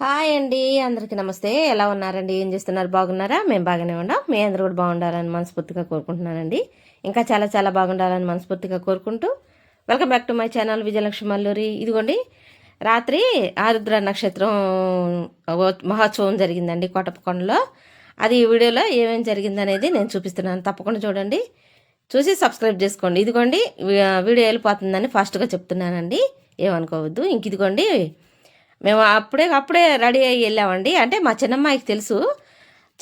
Hi అండి అందరికీ నమస్తే. ఎలా ఉన్నారండి? ఏం చేస్తున్నారు? బాగున్నారా? మేము బాగానే ఉన్నాం. మీ అందరూ కూడా బాగుండాలని మనస్ఫూర్తిగా కోరుకుంటున్నానండి. ఇంకా చాలా చాలా బాగుండాలని మనస్ఫూర్తిగా కోరుకుంటూ welcome back to my channel Vijayalakshmi Malluri. ఇదిగోండి రాత్రి ఆరుద్ర నక్షత్రం మహోత్సవం జరిగిందండి కోటప్పకొండలో. అది ఈ వీడియోలో ఏమేమి జరిగిందనేది నేను చూపిస్తున్నాను. తప్పకుండా చూడండి. చూసి సబ్స్క్రైబ్ చేసుకోండి. ఇదిగోండి వీడియో వెళ్ళిపోతుందని ఫాస్ట్గా చెప్తున్నానండి. ఏమనుకోవద్దు. ఇంక ఇదిగోండి మేము అప్పుడే అప్పుడే రెడీ అయ్యి వెళ్ళామండి. అంటే మా చిన్నమ్మాయికి తెలుసు.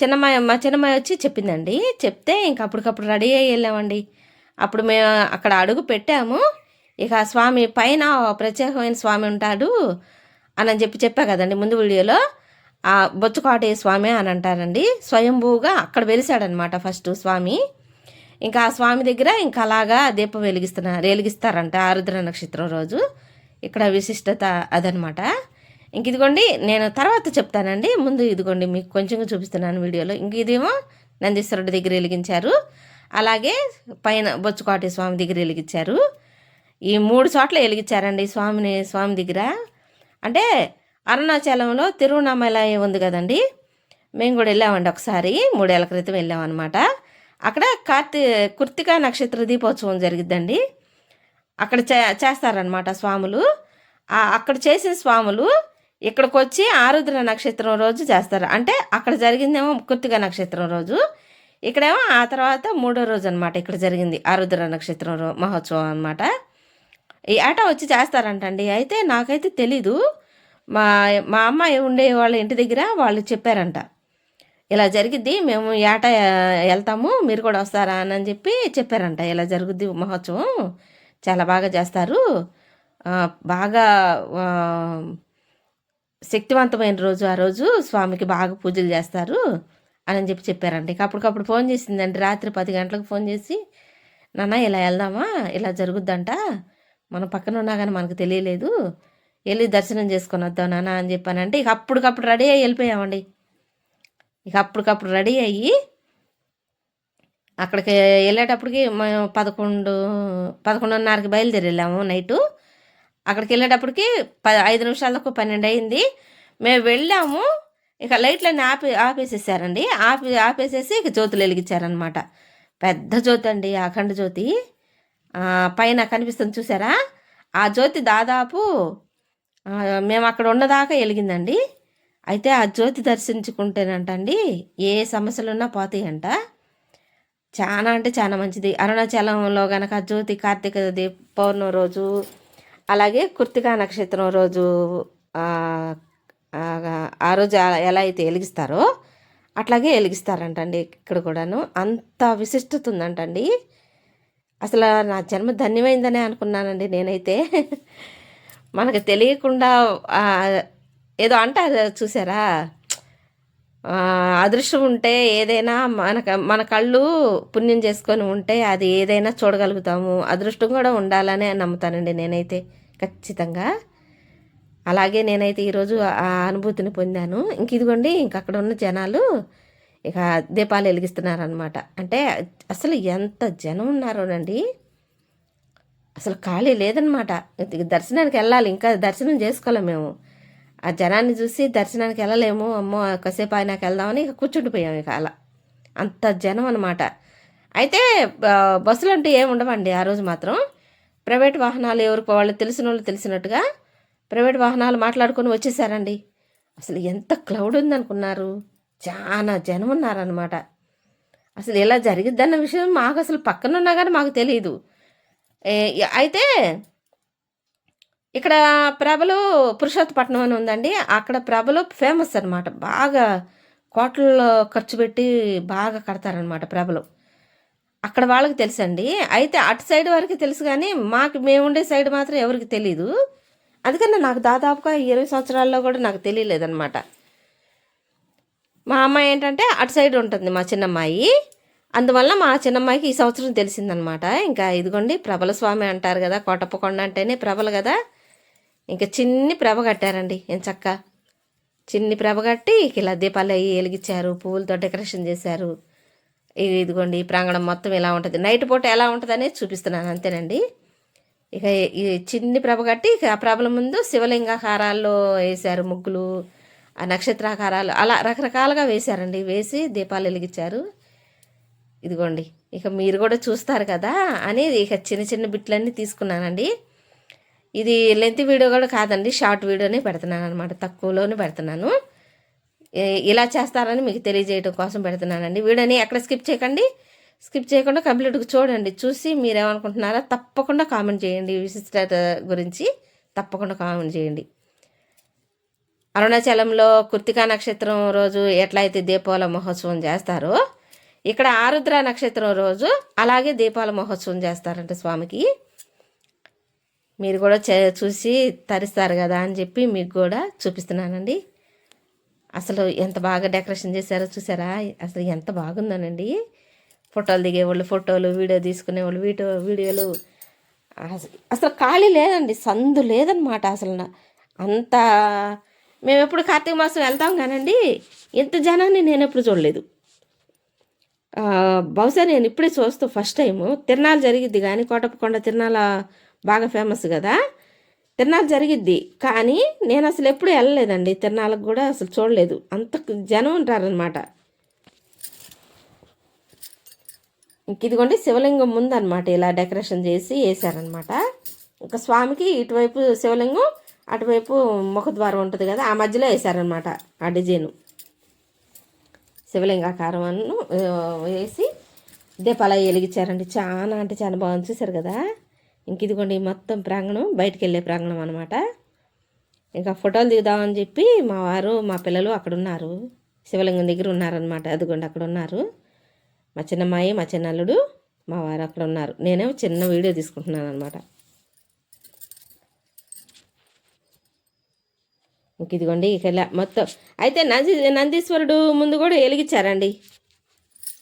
చిన్నమ్మాయి మా చిన్నమ్మాయి వచ్చి చెప్పిందండి. చెప్తే ఇంక అప్పటికప్పుడు రెడీ అయ్యి వెళ్ళామండి. అప్పుడు మేము అక్కడ అడుగు పెట్టాము. ఇక ఆ స్వామి పైన ప్రత్యేకమైన స్వామి ఉంటాడు అని చెప్పి చెప్పా కదండి ముందు వీడియోలో. ఆ బొచ్చుకోటి స్వామి అని అంటారండి. స్వయంభూగా అక్కడ వెలిసాడనమాట ఫస్ట్ స్వామి. ఇంకా ఆ స్వామి దగ్గర ఇంకా అలాగా దీపం వెలిగిస్తున్నారు వెలిగిస్తారంట ఆరుద్ర నక్షత్రం రోజు. ఇక్కడ విశిష్టత అదనమాట ఇంక ఇదిగోండి నేను తర్వాత చెప్తానండి. ముందు ఇదిగోండి మీకు కొంచెం చూపిస్తున్నాను వీడియోలో. ఇంక ఇదేమో నందీశ్వరుడి దగ్గర వెలిగించారు. అలాగే పైన బొచ్చుకోటి స్వామి దగ్గర వెలిగించారు. ఈ మూడు చోట్ల వెలిగించారండి స్వామిని స్వామి దగ్గర. అంటే అరుణాచలంలో తిరువణామలై ఉంది కదండి. మేము కూడా వెళ్ళామండి ఒకసారి మూడేళ్ళ క్రితం వెళ్ళామన్నమాట. అక్కడ కార్తీ కృత్తికా నక్షత్ర దీపోత్సవం జరిగిద్దండి. అక్కడ చే చేస్తారనమాట స్వాములు. అక్కడ చేసిన స్వాములు ఇక్కడికి వచ్చి ఆరుద్ర నక్షత్రం రోజు చేస్తారు. అంటే అక్కడ జరిగిందేమో కృత్తిక నక్షత్రం రోజు. ఇక్కడేమో ఆ తర్వాత మూడో రోజు అనమాట ఇక్కడ జరిగింది ఆరుద్ర నక్షత్రం రో మహోత్సవం అనమాట ఈ ఆట వచ్చి చేస్తారంటండి. అయితే నాకైతే తెలీదు. మా మా అమ్మాయి ఉండే వాళ్ళ ఇంటి దగ్గర వాళ్ళు చెప్పారంట. ఇలా జరిగిద్ది మేము ఏట ఆట వెళ్తాము మీరు కూడా వస్తారా అని చెప్పి చెప్పారంట. ఇలా జరుగుద్ది మహోత్సవం. చాలా బాగా చేస్తారు. బాగా శక్తివంతమైన రోజు ఆ రోజు స్వామికి బాగా పూజలు చేస్తారు అని చెప్పి చెప్పారండి ఇక అప్పటికప్పుడు ఫోన్ చేసిందండి రాత్రి పది గంటలకు ఫోన్ చేసి నాన్న ఇలా వెళ్దామా? ఇలా జరుగుద్దంట. మనం పక్కన ఉన్నా కానీ మనకు తెలియలేదు. వెళ్ళి దర్శనం చేసుకొని వద్దాం నాన్న అని చెప్పానంటే. ఇక అప్పటికప్పుడు రెడీ అయ్యి వెళ్ళిపోయామండి. ఇక అప్పటికప్పుడు రెడీ అయ్యి అక్కడికి వెళ్ళేటప్పటికి మేము పదకొండు పదకొండున్నరకి బయలుదేరి వెళ్ళాము నైటు. అక్కడికి వెళ్ళేటప్పటికి ప ఐదు నిమిషాలకు పన్నెండు అయింది మేము వెళ్ళాము. ఇక లైట్లన్నీ ఆపి ఆపేసేసారండి. ఆపి ఆపేసేసి ఇక జ్యోతులు వెలిగించారనమాట పెద్ద జ్యోతి అండి అఖండ జ్యోతి. పైన కనిపిస్తుంది చూసారా? ఆ జ్యోతి దాదాపు మేము అక్కడ ఉన్నదాకా వెలిగిందండి. అయితే ఆ జ్యోతి దర్శించుకుంటేనంటండి ఏ సమస్యలున్నా పోతాయంట. చాలా అంటే చాలా మంచిది. అరుణాచలంలో గనక జ్యోతి కార్తీక దీప పౌర్ణమి రోజు అలాగే కుర్తికా నక్షత్రం రోజు ఆ, రోజు ఎలా అయితే వెలిగిస్తారో అట్లాగే వెలిగిస్తారంటండి ఇక్కడ కూడాను. అంత విశిష్టత ఉందంటండి. అసలు నా జన్మ ధన్యమైందనే అనుకున్నానండి నేనైతే. మనకు తెలియకుండా ఏదో అంటారు చూసారా? అదృష్టం ఉంటే ఏదైనా మన మన కళ్ళు పుణ్యం చేసుకొని ఉంటే అది ఏదైనా చూడగలుగుతాము. అదృష్టం కూడా ఉండాలనే నమ్ముతానండి నేనైతే ఖచ్చితంగా. అలాగే నేనైతే ఈరోజు ఆ అనుభూతిని పొందాను. ఇంక ఇదిగోండి ఇంక అక్కడ ఉన్న జనాలు ఇక దీపాలు వెలిగిస్తున్నారనమాట అంటే అసలు ఎంత జనం ఉన్నారోనండి. అసలు ఖాళీ లేదనమాట దర్శనానికి వెళ్ళాలి ఇంకా దర్శనం చేసుకోలేము మేము. ఆ జనాన్ని చూసి దర్శనానికి వెళ్ళలేము అమ్మో కాసేపు ఆయనకు వెళ్దామని ఇక కూర్చుండిపోయాం ఇక అలా. అంత జనం అనమాట అయితే బస్సులు అంటూ ఏమి ఉండవండి ఆ రోజు మాత్రం. ప్రైవేట్ వాహనాలు ఎవరికి వాళ్ళు తెలిసిన వాళ్ళు తెలిసినట్టుగా ప్రైవేట్ వాహనాలు మాట్లాడుకొని వచ్చేసారండి. అసలు ఎంత క్లౌడ్ ఉందనుకున్నారు. చాలా జనం ఉన్నారనమాట అసలు ఇలా జరిగిద్దన్న విషయం మాకు అసలు పక్కన ఉన్నా కానీ మాకు తెలియదు ఏ- అయితే ఇక్కడ ప్రభలు పురుషోత్తపట్నం అని ఉందండి. అక్కడ ప్రభలు ఫేమస్ అనమాట బాగా కోట్లలో ఖర్చు పెట్టి బాగా కడతారనమాట ప్రభలు. అక్కడ వాళ్ళకి తెలుసండి. అయితే అటు సైడ్ వరకు తెలుసు కానీ మాకు మేము ఉండే సైడ్ మాత్రం ఎవరికి తెలియదు అందుకని నాకు దాదాపుగా ఇరవై సంవత్సరాల్లో కూడా నాకు తెలియలేదనమాట మా అమ్మాయి ఏంటంటే అటు సైడ్ ఉంటుంది మా చిన్నమ్మాయి. అందువల్ల మా చిన్నమ్మాయికి ఈ సంవత్సరం తెలిసిందనమాట ఇంకా ఇదిగోండి ప్రభల స్వామి అంటారు కదా కోటప్పకొండ అంటేనే ప్రభలు కదా. ఇంకా చిన్ని ప్రభ కట్టారండి ఏం చక్క? చిన్ని ప్రభ కట్టి ఇలా దీపాలు అవి వెలిగించారు పువ్వులతో డెకరేషన్ చేశారు. ఇది ఇదిగోండి ఈ ప్రాంగణం మొత్తం ఇలా ఉంటుంది? నైట్ పూట ఎలా ఉంటుంది అనేది చూపిస్తున్నాను అంతేనండి. ఇక ఈ చిన్ని ప్రభ కట్టి ఇక ఆ ప్రభల ముందు శివలింగాకారాల్లో వేశారు ముగ్గులు ఆ నక్షత్రాకారాలు అలా రకరకాలుగా వేశారండి. వేసి దీపాలు వెలిగించారు. ఇదిగోండి ఇక మీరు కూడా చూస్తారు కదా అని ఇక చిన్న చిన్న బిట్లన్నీ తీసుకున్నానండి. ఇది లెంత్ వీడియో కూడా కాదండి షార్ట్ వీడియోనే పెడుతున్నాను అనమాట తక్కువలోనే పెడుతున్నాను. ఇలా చేస్తారని మీకు తెలియజేయడం కోసం పెడుతున్నానండి. వీడియోని ఎక్కడ స్కిప్ చేయకండి స్కిప్ చేయకుండా కంప్లీట్గా చూడండి. చూసి మీరు ఏమనుకుంటున్నారో తప్పకుండా కామెంట్ చేయండి విశిష్టత గురించి. తప్పకుండా కామెంట్ చేయండి. అరుణాచలంలో కృతికా నక్షత్రం రోజు ఎట్లయితే దీపావళి మహోత్సవం చేస్తారో ఇక్కడ ఆరుద్ర నక్షత్రం రోజు అలాగే దీపాల మహోత్సవం చేస్తారంట స్వామికి. మీరు కూడా చే చూసి తరిస్తారు కదా అని చెప్పి మీకు కూడా చూపిస్తున్నానండి. అసలు ఎంత బాగా డెకరేషన్ చేశారో చూసారా? అసలు ఎంత బాగుందోనండి. ఫోటోలు దిగేవాళ్ళు ఫోటోలు వీడియో తీసుకునేవాళ్ళు వీడియో వీడియోలు. అసలు ఖాళీ లేదండి. సందు లేదనమాట అసలు అంత. మేము ఎప్పుడు కార్తీక మాసం వెళ్తాం కానండి. ఇంత జనాన్ని నేను ఎప్పుడు చూడలేదు. బహుశా నేను ఇప్పుడే చూస్తూ ఫస్ట్ టైము. తిరణాలు జరిగిద్ది కానీ కోటప్పకొండ తిరణాల బాగా ఫేమస్ కదా. తిరణాలు జరిగిద్ది. కానీ నేను అసలు ఎప్పుడు వెళ్ళలేదండి. తిరణాలకు కూడా అసలు చూడలేదు. అంత జనం ఉంటారనమాట ఇంక ఇదిగోండి శివలింగం ముందనమాట ఇలా డెకరేషన్ చేసి వేసారనమాట ఇంకా స్వామికి ఇటువైపు శివలింగం అటువైపు ముఖద్వారం ఉంటుంది కదా ఆ మధ్యలో వేసారనమాట ఆ డిజైను. శివలింగాకారం వేసి దీపాలు వెలిగించారండి. చాలా అంటే చాలా బాగుంది. చూసారు కదా? ఇంక ఇదిగోండి మొత్తం ప్రాంగణం బయటికి వెళ్ళే ప్రాంగణం అనమాట ఇంకా ఫోటోలు దిగుదామని చెప్పి మా వారు మా పిల్లలు అక్కడ ఉన్నారు శివలింగం దగ్గర ఉన్నారనమాట అదిగోండి అక్కడ ఉన్నారు మా చిన్నమ్మాయి మా చిన్నల్లుడు మా వారు అక్కడ ఉన్నారు. నేనేమో చిన్న వీడియో తీసుకుంటున్నాను అనమాట ఇంక ఇదిగోండి ఇక ఇలా మొత్తం. అయితే నంది నందీశ్వరుడు ముందు కూడా వెలిగించారండి.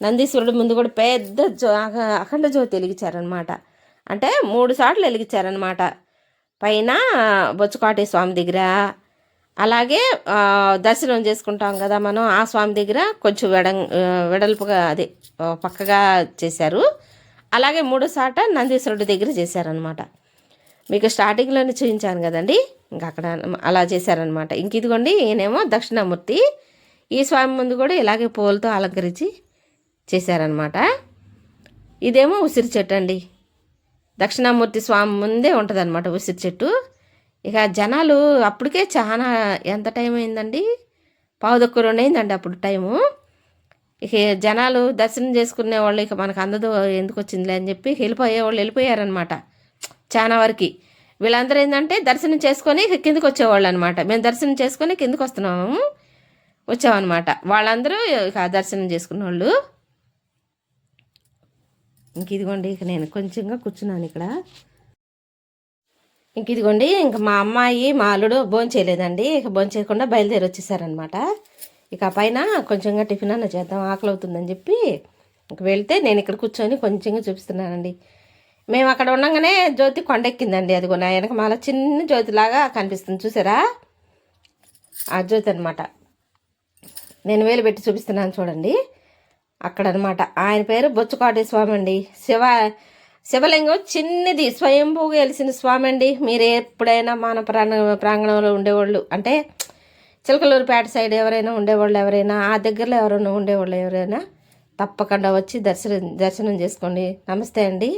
నందీశ్వరుడు ముందు కూడా పెద్ద జో అఖండ జ్యోతి వెలిగించారనమాట అంటే మూడు సార్లు వెలిగించారనమాట పైన బొచ్చుకాటి స్వామి దగ్గర అలాగే దర్శనం చేసుకుంటాం కదా మనం ఆ స్వామి దగ్గర కొంచెం వెడ వెడల్పుగా అదే పక్కగా చేశారు. అలాగే మూడో సాట నందీశ్వరుడి దగ్గర చేశారనమాట మీకు స్టార్టింగ్లోనే చూపించాను కదండి ఇంకా అక్కడ అలా చేశారనమాట ఇంక ఇదిగోండి ఈయనేమో దక్షిణామూర్తి ఈ స్వామి ముందు కూడా ఇలాగే పూలతో అలంకరించి చేశారనమాట ఇదేమో ఉసిరి చెట్టు అండి. దక్షిణామూర్తి స్వామి ముందే ఉంటుంది అనమాట ఉసిరి చెట్టు. ఇక జనాలు అప్పటికే చాలా ఎంత టైం అయిందండి? పావుదొక్క రెండు అయిందండి అప్పుడు టైము. ఇక జనాలు దర్శనం చేసుకునే వాళ్ళు ఇక మనకు అందదు ఎందుకు వచ్చిందిలే అని చెప్పి వెళ్ళిపోయే వాళ్ళు వెళ్ళిపోయారనమాట చాలా వరకు. వీళ్ళందరూ ఏంటంటే దర్శనం చేసుకొని ఇక కిందకి వచ్చేవాళ్ళు అనమాట మేము దర్శనం చేసుకొని కిందకు వస్తున్నాము. వచ్చామన్నమాట. వాళ్ళందరూ ఇక దర్శనం చేసుకున్న వాళ్ళు ఇంక ఇదిగోండి ఇక నేను కొంచెంగా కూర్చున్నాను ఇక్కడ. ఇంక ఇదిగోండి ఇంక మా అమ్మాయి మా అల్లుడు భోంచేయలేదండి ఇక భోంచేయకుండా బయలుదేరి వచ్చేసారనమాట ఇక పైన కొంచెంగా టిఫిన్ అన్న చేద్దాం ఆకలి అవుతుందని చెప్పి ఇంక వెళ్తే నేను ఇక్కడ కూర్చొని కొంచెంగా చూపిస్తున్నానండి. మేము అక్కడ ఉండగానే జ్యోతి కొండెక్కిందండి. అదిగో నా వెనక మాల చిన్న జ్యోతిలాగా కనిపిస్తుంది చూసారా? ఆ జ్యోతి అనమాట నేను వేలు పెట్టి చూపిస్తున్నాను చూడండి. అక్కడ అనమాట ఆయన పేరు బొచ్చుకాటి స్వామి అండి శివ శివలింగం చిన్నది స్వయంభూగా వెలిసిన స్వామి అండి మీరు ఎప్పుడైనా మన ప్రాంగ ప్రాంగణంలో ఉండేవాళ్ళు అంటే చిలకలూరుపేట సైడ్ ఎవరైనా ఉండేవాళ్ళు ఎవరైనా ఆ దగ్గరలో ఎవరైనా ఉండేవాళ్ళు ఎవరైనా తప్పకుండా వచ్చి దర్శనం దర్శనం చేసుకోండి. నమస్తే అండి.